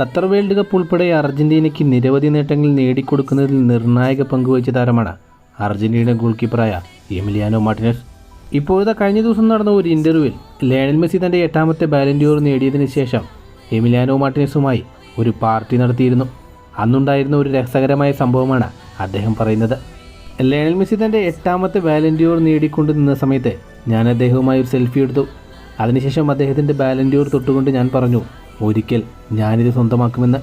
Qatar world cup ഉൾപ്പെടെ അർജന്റീനയ്ക്ക് നിരവധി നേട്ടങ്ങൾ നേടിക്കൊടുക്കുന്നതിൽ നിർണായക പങ്കുവഹിച്ച താരമാണ് അർജന്റീന ഗോൾ കീപ്പറായ എമിലിയാനോ മാർട്ടിനസ്. ഇപ്പോഴത്തെ കഴിഞ്ഞ ദിവസം നടന്ന ഒരു ഇന്റർവ്യൂവിൽ ലയണൽ മെസ്സി തന്റെ എട്ടാമത്തെ ബാലൻഡിയോർ നേടിയതിനു ശേഷം എമിലിയാനോ മാർട്ടിനസുമായി ഒരു പാർട്ടി നടത്തിയിരുന്നു. അന്നുണ്ടായിരുന്ന ഒരു രസകരമായ സംഭവമാണ് അദ്ദേഹം പറയുന്നത്. ലയണൽ മെസ്സി തന്റെ എട്ടാമത്തെ ബാലൻഡിയോർ നേടിക്കൊണ്ട് നിന്ന സമയത്ത് ഞാൻ അദ്ദേഹവുമായി ഒരു സെൽഫി എടുത്തു. അതിനുശേഷം അദ്ദേഹത്തിന്റെ ബാലൻഡിയോർ തൊട്ടുകൊണ്ട് ഞാൻ പറഞ്ഞു ഒരിക്കൽ ഞാനിത് സ്വന്തമാക്കുമെന്ന്.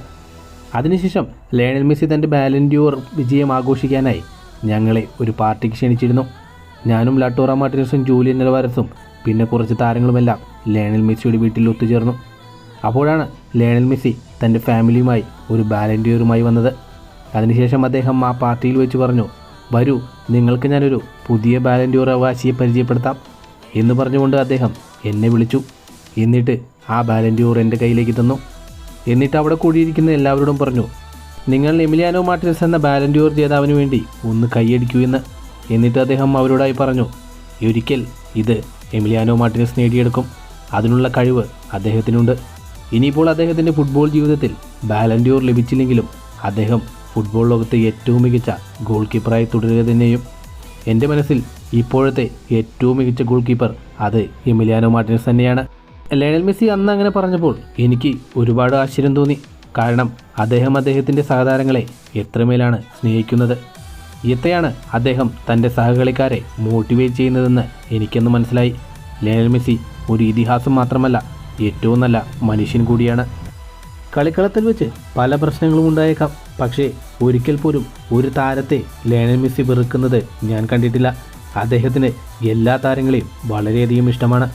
അതിനുശേഷം ലയണൽ മെസ്സി തന്റെ ബാലൻഡ്യൂർ വിജയം ആഘോഷിക്കാനായി ഞങ്ങളെ ഒരു പാർട്ടിക്ക് ക്ഷണിച്ചിരുന്നു. ഞാനും ലാട്ടോറ മാർട്ടിനസും ജൂലിയൻ നിലവാരസും പിന്നെ കുറച്ച് താരങ്ങളുമെല്ലാം ലയണൽ മെസ്സിയുടെ വീട്ടിൽ ഒത്തുചേർന്നു. അപ്പോഴാണ് ലയണൽ മെസ്സി തന്റെ ഫാമിലിയുമായി ഒരു ബാലൻഡ്യൂറുമായി വന്നത്. അതിനുശേഷം അദ്ദേഹം ആ പാർട്ടിയിൽ വെച്ച് പറഞ്ഞു വരൂ നിങ്ങൾക്ക് ഞാനൊരു പുതിയ ബാലൻഡ്യൂർ അവകാശിയെ പരിചയപ്പെടുത്താം എന്ന് പറഞ്ഞുകൊണ്ട് അദ്ദേഹം എന്നെ വിളിച്ചു. എന്നിട്ട് ആ ബാലന്റിയോർ എന്റെ കയ്യിലേക്ക് തന്നു. എന്നിട്ട് അവിടെ കൂടിയിരിക്കുന്ന എല്ലാവരോടും പറഞ്ഞു നിങ്ങൾ എമിലിയാനോ മാർട്ടിനസ് എന്ന ബാലന്റിയോർ ജേതാവിന് വേണ്ടി ഒന്ന് കൈയടിക്കൂ എന്ന്. എന്നിട്ട് അദ്ദേഹം അവരോടായി പറഞ്ഞു ഒരിക്കൽ ഇത് എമിലിയാനോ മാർട്ടിനസ് നേടിയെടുക്കും. അതിനുള്ള കഴിവ് അദ്ദേഹത്തിനുണ്ട്. ഇനിയിപ്പോൾ അദ്ദേഹത്തിന്റെ ഫുട്ബോൾ ജീവിതത്തിൽ ബാലന്റിയോർ ലഭിച്ചില്ലെങ്കിലും അദ്ദേഹം ഫുട്ബോൾ ലോകത്തെ ഏറ്റവും മികച്ച ഗോൾ കീപ്പറായി തുടരുക തന്നെയും. എന്റെ മനസ്സിൽ ഇപ്പോഴത്തെ ഏറ്റവും മികച്ച ഗോൾ കീപ്പർ അത് എമിലിയാനോ മാർട്ടിനസ് തന്നെയാണ്. ലയണൽ മെസ്സി അന്ന് അങ്ങനെ പറഞ്ഞപ്പോൾ എനിക്ക് ഒരുപാട് ആശ്ചര്യം തോന്നി. കാരണം അദ്ദേഹം അദ്ദേഹത്തിന്റെ സഹതാരങ്ങളെ എത്രമേലാണ് സ്നേഹിക്കുന്നത്? എത്രയാണ് അദ്ദേഹം തന്റെ സഹകളിക്കാരെ മോട്ടിവേറ്റ് ചെയ്യുന്നതെന്ന് എനിക്കൊന്ന് മനസ്സിലായി. ലയണൽ മെസ്സി ഒരു ഇതിഹാസം മാത്രമല്ല ഏറ്റവും നല്ല മനുഷ്യൻ കൂടിയാണ്. കളിക്കളത്തിൽ വെച്ച് പല പ്രശ്നങ്ങളും ഉണ്ടായേക്കാം. പക്ഷേ ഒരിക്കൽ പോലും ഒരു താരത്തെ ലയണൽ മെസ്സി വെറുക്കുന്നത് ഞാൻ കണ്ടിട്ടില്ല. അദ്ദേഹത്തിന് എല്ലാ താരങ്ങളെയും വളരെയധികം ഇഷ്ടമാണ്.